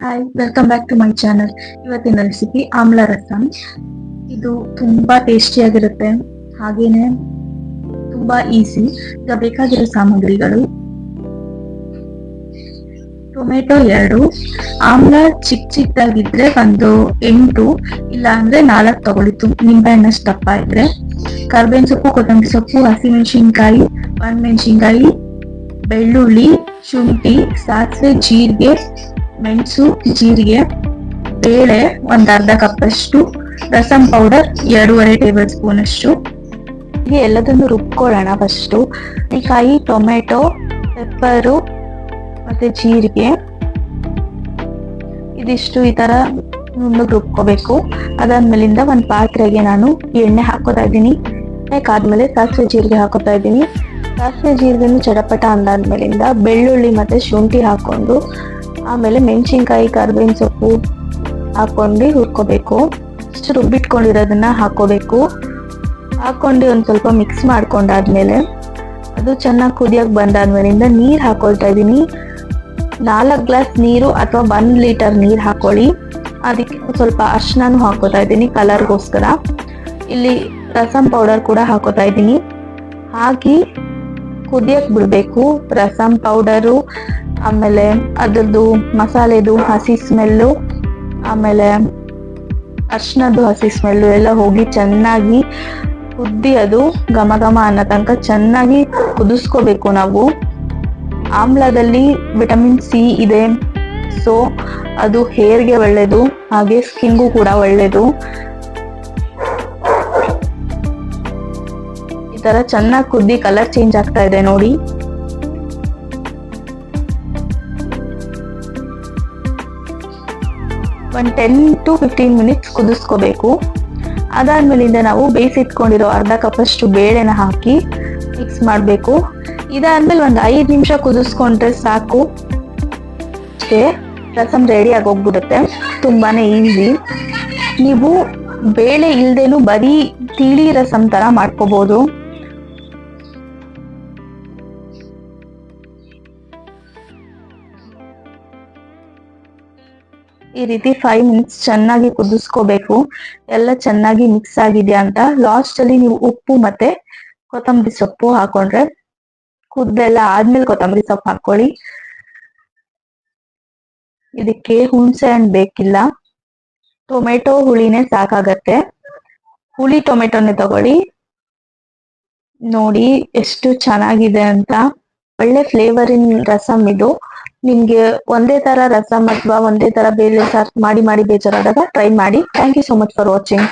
Hi welcome back to my channel ಇವತ್ತಿನ recipe amla rasam. ಇದು ತುಂಬಾ ಟೇಸ್ಟಿಯಾಗಿರುತ್ತೆ ಹಾಗೇನೆ ತುಂಬಾ ಈಸಿ ಈಗ ಬೇಕಾಗಿರೋ ಸಾಮಗ್ರಿಗಳು. ಟೊಮೆಟೊ ಎರಡು, ಆಮ್ಲ ಚಿಕ್ಕ ಚಿಕ್ಕದಾಗಿದ್ರೆ ಒಂದು ಎಂಟು ಇಲ್ಲ ಅಂದ್ರೆ ನಾಲ್ಕು ತಗೊಳ್ಳಿ. ನಿಂಬೆಹಣ್ಣಷ್ಟು ದಪ್ಪ ಇದ್ರೆ ಕರ್ಬೇವಿನ ಸೊಪ್ಪು, ಕೊತ್ತಂಬರಿ ಸೊಪ್ಪು, ಹಸಿಮೆಣಸಿನ್ಕಾಯಿ, ಒಣಮೆಣಸಿನ್ಕಾಯಿ, ಬೆಳ್ಳುಳ್ಳಿ, ಶುಂಠಿ, ಸಾಸಿವೆ, ಜೀರಿಗೆ ಮೆಣಸು, ಜೀರಿಗೆ, ಬೇಳೆ, ಒಂದ್ ಅರ್ಧ ಕಪ್ ಅಷ್ಟು, ರಸಂ ಪೌಡರ್ ಎರಡೂವರೆ ಟೇಬಲ್ ಸ್ಪೂನ್ ಅಷ್ಟು. ಹೀಗೆ ಎಲ್ಲದನ್ನು ರುಬ್ಕೊಳ್ಳೋಣ ಫಸ್ಟು ಕಾಯಿ ಟೊಮೆಟೊ ಪೆಪ್ಪರು ಮತ್ತೆ ಜೀರಿಗೆ. ಇದಿಷ್ಟು ಈ ತರ ನುಣ್ಣಗೆ ರುಬ್ಕೋಬೇಕು. ಅದಾದ್ಮೇಲಿಂದ ಒಂದ್ ಪಾತ್ರೆಗೆ ನಾನು ಎಣ್ಣೆ ಹಾಕೋತಾ ಇದ್ದೀನಿ. ಆದ್ಮೇಲೆ ಸಾಸಿವೆ ಜೀರಿಗೆ ಹಾಕೋತಾ ಇದ್ದೀನಿ. ಸಾಸಿವೆ ಜೀರಿಗೆನೂ ಚಡಪಟ ಅಂದಾದ್ಮೇಲಿಂದ ಬೆಳ್ಳುಳ್ಳಿ ಮತ್ತೆ ಶುಂಠಿ ಹಾಕೊಂಡು ಆಮೇಲೆ ಮೆಣಸಿನ್ಕಾಯಿ, ಕರ್ಬೇವಿನ ಸೊಪ್ಪು ಹಾಕೊಂಡು ಹುರ್ಕೋಬೇಕು. ಇಷ್ಟು ರುಬ್ಬಿಟ್ಕೊಂಡಿರೋದನ್ನ ಹಾಕೋಬೇಕು. ಹಾಕೊಂಡು ಒಂದು ಸ್ವಲ್ಪ ಮಿಕ್ಸ್ ಮಾಡ್ಕೊಂಡಾದ್ಮೇಲೆ ಅದು ಚೆನ್ನಾಗಿ ಕುದಿಯೋಕೆ ಬಂದಾದ್ಮೇಲಿಂದ ನೀರು ಹಾಕೊಳ್ತಾ ಇದ್ದೀನಿ. ನಾಲ್ಕು ಗ್ಲಾಸ್ ನೀರು ಅಥವಾ ಒಂದು ಲೀಟರ್ ನೀರು ಹಾಕೊಳ್ಳಿ. ಅದಕ್ಕೆ ಸ್ವಲ್ಪ ಅರ್ಶನೂ ಹಾಕೋತಾ ಇದ್ದೀನಿ ಕಲರ್ಗೋಸ್ಕರ. ಇಲ್ಲಿ ರಸಂ ಪೌಡರ್ ಕೂಡ ಹಾಕೋತಾ ಇದ್ದೀನಿ. ಹಾಕಿ ಕುದಿಯೋಕೆ ಬಿಡಬೇಕು. ರಸಂ ಪೌಡರು ಆಮೇಲೆ ಅದರದ್ದು ಮಸಾಲೆದು ಹಸಿ ಸ್ಮೆಲ್ಲು ಆಮೇಲೆ ಅರ್ಶನದ್ದು ಹಸಿ ಸ್ಮೆಲ್ಲು ಎಲ್ಲ ಹೋಗಿ ಚೆನ್ನಾಗಿ ಕುದ್ದಿ ಅದು ಘಮ ಘಮ ಅನ್ನೋ ತನಕ ಚೆನ್ನಾಗಿ ಕುದಿಸ್ಕೋಬೇಕು ನಾವು. ಆಮ್ಲದಲ್ಲಿ ವಿಟಮಿನ್ ಸಿ ಇದೆ. ಸೊ ಅದು ಹೇರ್ಗೆ ಒಳ್ಳೇದು, ಹಾಗೆ ಸ್ಕಿನ್ಗೂ ಕೂಡ ಒಳ್ಳೇದು. ಈ ಥರ ಚೆನ್ನಾಗಿ ಕುದ್ದಿ ಕಲರ್ ಚೇಂಜ್ ಆಗ್ತಾ ಇದೆ ನೋಡಿ. ಒಂದು ಟೆನ್ ಟು ಫಿಫ್ಟೀನ್ ಮಿನಿಟ್ಸ್ ಕುದಿಸ್ಕೋಬೇಕು. ಅದಾದ್ಮೇಲಿಂದ ನಾವು ಬೇಯಿಸಿಟ್ಕೊಂಡಿರೋ ಅರ್ಧ ಕಪ್ಪಷ್ಟು ಬೇಳೆನ ಹಾಕಿ ಮಿಕ್ಸ್ ಮಾಡಬೇಕು. ಇದಾದ್ಮೇಲೆ ಒಂದು ಐದು ನಿಮಿಷ ಕುದಿಸ್ಕೊಂಡ್ರೆ ಸಾಕು. ಅಷ್ಟೇ ರಸಮ್ ರೆಡಿ ಆಗಿ ಹೋಗ್ಬಿಡುತ್ತೆ. ತುಂಬಾನೇ ಈಸಿ ನೀವು ಬೇಳೆ ಇಲ್ಲದೇನು ಬರೀ ತಿಳಿ ರಸಂ ಥರ ಮಾಡ್ಕೋಬಹುದು ಈ ರೀತಿ ಫೈವ್ ಮಿನಿಟ್ಸ್ ಚೆನ್ನಾಗಿ ಕುದಿಸ್ಕೋಬೇಕು. ಎಲ್ಲ ಚೆನ್ನಾಗಿ ಮಿಕ್ಸ್ ಆಗಿದೆ ಅಂತ. ಲಾಸ್ಟ್ ಅಲ್ಲಿ ನೀವು ಉಪ್ಪು ಮತ್ತೆ ಕೊತ್ತಂಬರಿ ಸೊಪ್ಪು ಹಾಕೊಂಡ್ರೆ ಕುದ್ದೆಲ್ಲ ಆದ್ಮೇಲೆ ಕೊತ್ತಂಬರಿ ಸೊಪ್ಪು ಹಾಕೊಳ್ಳಿ. ಇದಕ್ಕೆ ಹುಣಸೆ ಹಣ್ಣು ಬೇಕಿಲ್ಲ. ಟೊಮೆಟೊ ಹುಳಿನೇ ಸಾಕಾಗತ್ತೆ. ಹುಳಿ ಟೊಮೆಟೊನೆ ತಗೊಳ್ಳಿ. ನೋಡಿ ಎಷ್ಟು ಚೆನ್ನಾಗಿದೆ ಅಂತ. ಒಳ್ಳೆ ಫ್ಲೇವರಿನ್ ರಸಮ್ ಇದು. ನಿಮ್ಗೆ ಒಂದೇ ತರ ರಸಮ್ ಅಥವಾ ಒಂದೇ ತರ ಬೇಳೆ ಸಾರ್ ಮಾಡಿ ಮಾಡಿ ಬೇಜಾರಾದಾಗ ಟ್ರೈ ಮಾಡಿ. Thank you so much for watching